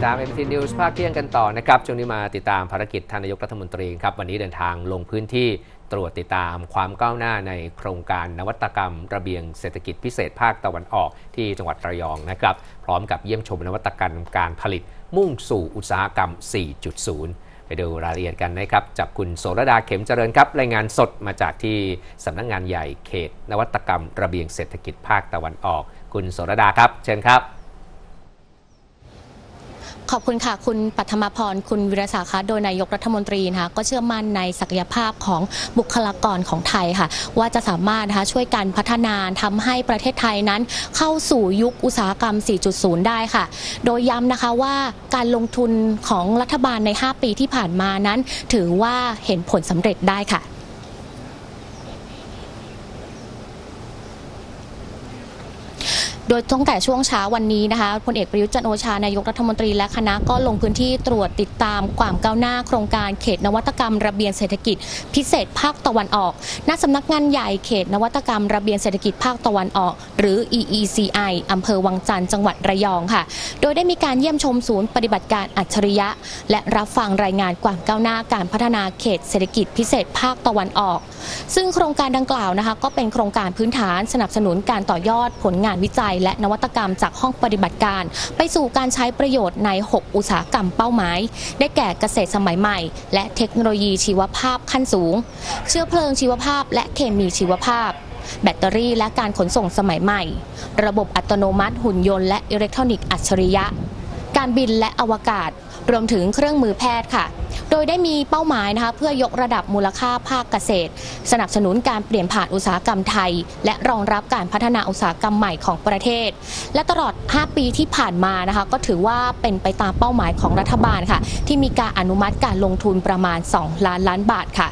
ดตาม m อ News ภาคเที่ยงกันต่อนะครับช่วงนี้มาติดตามภารกิจท่านนายกรัฐมนตรีครับวันนี้เดินทางลงพื้นที่ตรวจติดตามความก้าวหน้าในโครงการนวัตกรรม ระเบียงเศรษฐกิจพิเศษภาคตะวันออกที่จังหวัดระยองนะครับ พร้อมกับเยี่ยมชมนวัตกรรมการผลิตมุ่งสู่อุตสาหกรรม 4.0 ไปดูรายละเอียดกันนะครับจากคุณโสรดาเข็มเจริญครับ รายงานสดมาจากที่สำนักงงานใหญ่เขต นวัตกรรม ระเบียงเศรษฐกิจภาคตะวันออก คุณโสรดาครับ เชิญครับ ขอบคุณค่ะ คุณปัทมพร คุณวิรสาคะโดยนายกรัฐมนตรีนะคะก็เชื่อมั่นในศักยภาพของบุคลากรของไทยค่ะ ว่าจะสามารถนะคะช่วยกันพัฒนาทำให้ประเทศไทยนั้น เข้าสู่ยุคอุตสาหกรรม 4.0 ได้ค่ะ โดยย้ำนะคะว่าการลงทุนของรัฐบาลใน 5 ปีที่ผ่านมานั้น ถือว่าเห็นผลสำเร็จได้ค่ะ โดยตั้งแต่ช่วงเช้าวันนี้นะคะพลเอกประยุทธ์จันโอชานายกรัฐมนตรีและคณะก็ลงพื้นที่ตรวจติดตามความก้าวหน้าโครงการเขตนวัตกรรมระเบียงเศรษฐกิจ พิเศษภาคตะวันออกณสำนักงานใหญ่เขตนวัตกรรมระเบียงเศรษฐกิจภาคตะวันออก หรือ EECI อำเภอวังจันทร์จังหวัดระยองค่ะ โดยได้มีการเยี่ยมชมศูนย์ปฏิบัติการอัจฉริยะ และรับฟังรายงานความก้าวหน้าการพัฒนาเขตเศรษฐกิจพิเศษภาคตะวันออก ซึ่งโครงการดังกล่าวนะคะก็เป็นโครงการพื้นฐานสนับสนุนการต่อยอดผลงานวิจัยและนวัตกรรมจากห้องปฏิบัติการ ไปสู่การใช้ประโยชน์ใน 6 อุตสาหกรรมเป้าหมาย ได้แก่เกษตรสมัยใหม่ และเทคโนโลยีชีวภาพขั้นสูง เชื้อเพลิงชีวภาพ และเคมีชีวภาพแบตเตอรี่และการขนส่งสมัยใหม่ ระบบอัตโนมัติหุ่นยนต์และอิเล็กทรอนิกส์อัจฉริยะ การบินและอวกาศ รวมถึงเครื่องมือแพทย์ค่ะ โดยได้มีเป้าหมายนะคะเพื่อยกระดับมูลค่าภาคเกษตร สนับสนุนการเปลี่ยนผ่านอุตสาหกรรมไทย และรองรับการพัฒนาอุตสาหกรรมใหม่ของประเทศ และตลอด 5 ปีที่ผ่านมานะคะก็ถือว่าเป็นไปตามเป้าหมายของรัฐบาลค่ะ ที่มีการอนุมัติการลงทุนประมาณ 2 ล้านล้านบาทค่ะ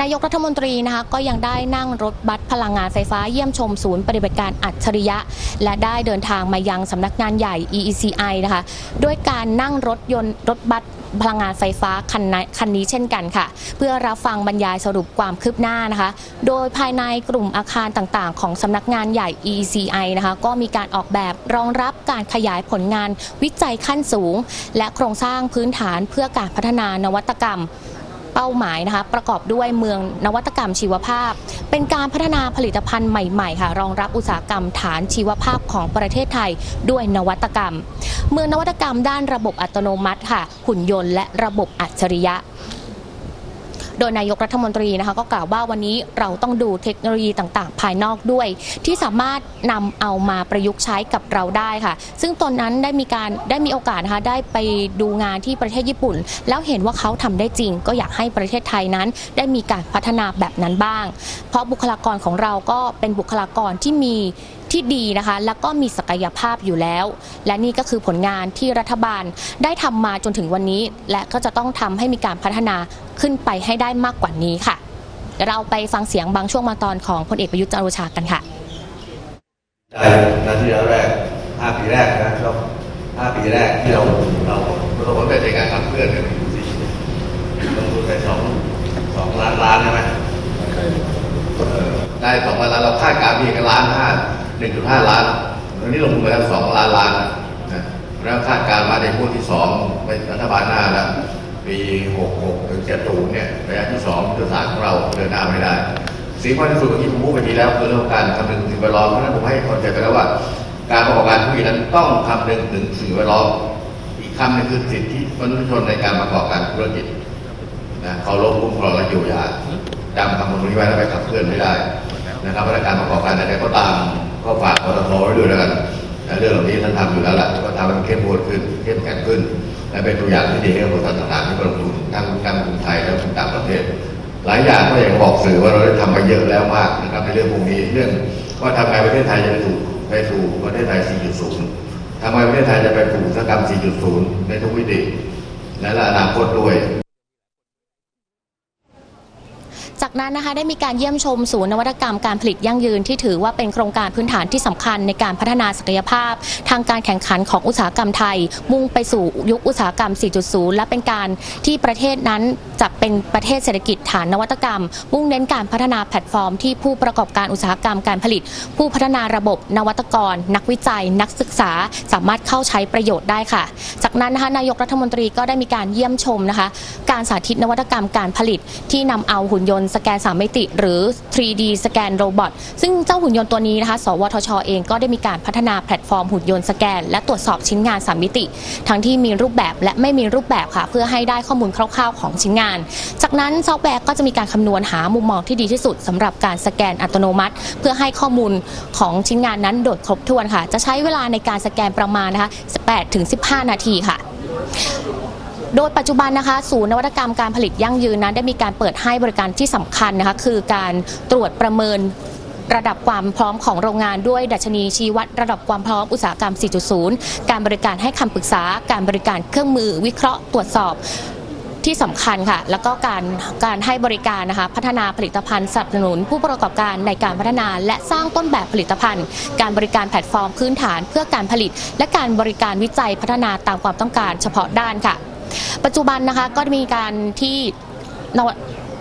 นายกรัฐมนตรีนะคะก็ยังได้นั่งรถบัสพลังงานไฟฟ้าเยี่ยมชมศูนย์ปฏิบัติการอัจฉริยะ และได้เดินทางมายังสำนักงานใหญ่ EECI นะคะด้วยการนั่งรถยนต์รถบัสพลังงานไฟฟ้าคันนี้คันนี้เช่นกันค่ะ เพื่อรับฟังบรรยายสรุปความคืบหน้านะคะ โดยภายในกลุ่มอาคารต่างๆ ของสำนักงานใหญ่ EECI นะคะก็มีการออกแบบรองรับการขยายผลงานวิจัยขั้นสูง และโครงสร้างพื้นฐานเพื่อการพัฒนานวัตกรรม เป้าหมายนะคะ ประกอบด้วยเมืองนวัตกรรมชีวภาพ เป็นการพัฒนาผลิตภัณฑ์ใหม่ๆค่ะ รองรับอุตสาหกรรมฐานชีวภาพของประเทศไทยด้วยนวัตกรรม เมืองนวัตกรรมด้านระบบอัตโนมัติค่ะหุ่นยนต์และระบบอัจฉริยะ โดยนายกรัฐมนตรีนะคะก็กล่าวว่าวันนี้เราต้องดูเทคโนโลยีต่างๆ ภายนอกด้วย ที่สามารถนำเอามาประยุกต์ใช้กับเราได้ค่ะ ซึ่งตอนนั้นได้มีการได้มีโอกาสนะคะได้ไปดูงานที่ประเทศญี่ปุ่น แล้วเห็นว่าเขาทำได้จริง ก็อยากให้ประเทศไทยนั้น ได้มีการพัฒนาแบบนั้นบ้าง เพราะบุคลากรของเราก็เป็นบุคลากรที่มี ที่ดีนะคะ แล้วก็มีศักยภาพอยู่แล้ว และนี่ก็คือผลงานที่รัฐบาลได้ทำมาจนถึงวันนี้ และก็จะต้องทำให้มีการพัฒนาขึ้นไปให้ได้มากกว่านี้ค่ะ เราไปฟังเสียงบางช่วงบาตอนของพลเอกประยุทธ์จันทร์โอชากันค่ะได้นาทีแรกห้าปีแรกนะครับห้าปีแรกที่เราเราประสบความสำเร็จในการขับเคลื่อนกันอยู่ที่ลงทุนไปสองสองล้านล้านใช่ไหมได้สองล้านล้านเราคาดการณ์มีกันล้านห้า หนึ่งจุดห้าล้านตอนนี้ลงทุนไปแล้วสองล้านล้านนะแล้วคาดการณ์ว่าในพวกที่สองเป็นรัฐบาลหน้าแล้วปีหกหกถึงเจ็ดศูนย์เนี่ยระยะที่สองยุทธศาสตร์ของเราเดินหน้าไม่ได้สิ่งที่ที่สุดเมื่ผมพูดไปทีแล้วคือเรื่องการคำนึงถึงแวดล้อมเพราะฉะนั้นผมให้คอนเซ็ปต์ไปแล้วว่า การประกอบการธุรกิจนั้นต้องคำนึงถึงสิ่งแวดล้อมอีกคำหนึงคือสิทธิมนุษยชนในการประกอบการธุรกิจนะเขาลบคุ้มครองและอยู่ยาจำคำตรงนี้ไว้แล้วไปขับเคลื่อนไม่ได้นะครับเพราะการประกอบการใดๆก็ตาม ก็ฝากปตทไว้ด้วยแล้วกันนะเรื่องเหล่านี้ท่านทำอยู่แล้วแหละก็ทำให้มันเข้มงวดขึ้นเข้มแข็งขึ้น และเป็นตัวอย่างที่ดีให้กับบริษัทต่างๆที่ลงทุนทั้งทั้งกรุงไทยและต่างประเทศ หลายอย่างก็อย่างบอกสื่อว่าเราได้ทำมาเยอะแล้วมากนะครับในเรื่องพวกนี้เรื่องว่าทำไงประเทศไทยจะไปสู่ไปสู่ประเทศไทย 4.0ทำไงประเทศไทยจะไปสู่อุตสาหกรรม 4.0 ในทุกวิติและอนาคตด้วย จาก นั้นนะคะได้มีการเยี่ยมชมศูนย์นวัตกรรมการผลิตยั่งยืนที่ถือว่าเป็นโครงการพื้นฐานที่สำคัญในการพัฒนาศักยภาพ ทางการแข่งขันของอุตสาหกรรมไทย มุ่งไปสู่ยุคอุตสาหกรรม 4.0 และเป็นการที่ประเทศนั้นจะเป็นประเทศเศรษฐกิจฐานนวัตกรรม มุ่งเน้นการพัฒนาแพลตฟอร์มที่ผู้ประกอบการอุตสาหกรรมการผลิต ผู้พัฒนาระบบนวัตกร นักวิจัย นักศึกษาสามารถเข้าใช้ประโยชน์ได้ค่ะ จากนั้นนะคะนายกรัฐมนตรีก็ได้มีการเยี่ยมชมนะคะ การสาธิตนวัตกรรมการผลิต ที่นำเอาหุ่นยนต์สแกนสามมิติ หรือ 3D สแกนโรบอทซึ่งเจ้าหุ่นยนต์ตัวนี้นะคะ สวทชเองก็ได้มีการพัฒนาแพลตฟอร์มหุ่นยนต์สแกน และตรวจสอบชิ้นงานสามมิติ ทั้งที่มีรูปแบบและไม่มีรูปแบบค่ะ เพื่อให้ได้ข้อมูลคร่าวๆของชิ้นงานจากนั้นซอฟต์แวร์ก็จะมีการคำนวณหามุมมองที่ดีที่สุดสำหรับการสแกนอัตโนมัติ เพื่อให้ข้อมูลของชิ้นงานนั้นโดดครบถ้วนค่ะ จะใช้เวลาในการสแกนประมาณนะคะ8ถึง15 นาทีค่ะโดยปัจจุบันนะคะศูนย์นวัตกรรมการผลิตยั่งยืนนั้น ได้มีการเปิดให้บริการที่สำคัญนะคะคือการตรวจประเมินระดับความพร้อมของโรงงานด้วยดัชนีชี้วัดระดับความพร้อมอุตสาหกรรม 4.0 การบริการให้คำปรึกษา การบริการเครื่องมือ วิเคราะห์ตรวจสอบ ที่สำคัญค่ะ แล้วก็การการให้บริการนะคะพัฒนาผลิตภัณฑ์สนับสนุน ผู้ประกอบการในการพัฒนา และสร้างต้นแบบผลิตภัณฑ์ การบริการแพลตฟอร์มพื้นฐานเพื่อการผลิต และการบริการวิจัยพัฒนาตามความต้องการเฉพาะด้านค่ะ ปัจจุบันนะคะก็มีการที่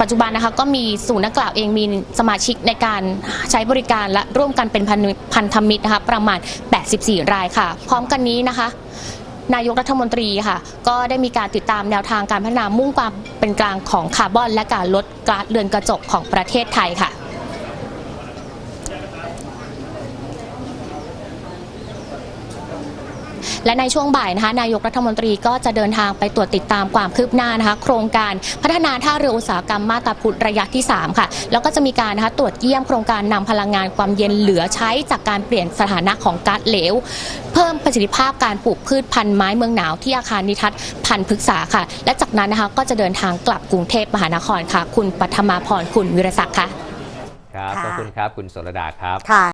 ปัจจุบันนะคะก็มีศูนย์นักกล่าวเองมีสมาชิกในการใช้บริการและร่วมกันเป็นพันธมิตรนะคะประมาณ 84 รายค่ะ พร้อมกันนี้นะคะ นายกรัฐมนตรีค่ะ ก็ได้มีการติดตามแนวทางการพัฒนามุ่งความเป็นกลางของคาร์บอน และการลดก๊าซเรือนกระจกของประเทศไทยค่ะ และในช่วงบ่ายนะคะนายกรัฐมนตรีก็จะเดินทางไปตรวจติดตามความคืบหน้านะคะโครงการพัฒนาท่าเรืออุตสาหกรรมมาตาพุธระยะที่ 3 ค่ะ แล้วก็จะมีการนะคะตรวจเยี่ยมโครงการนำพลังงานความเย็นเหลือใช้จากการเปลี่ยนสถานะของก๊าซเหลว เพิ่มประสิทธิภาพการปลูกพืชพันธุ์ไม้เมืองหนาวที่อาคารนิทัศน์พันธุ์พฤกษาค่ะ และจากนั้นนะคะก็จะเดินทางกลับกรุงเทพมหานครค่ะ คุณปัทมาพรคุณวิรศักดิ์ค่ะ ครับค่ะขอบคุณครับคุณโสรดาครับค่ะ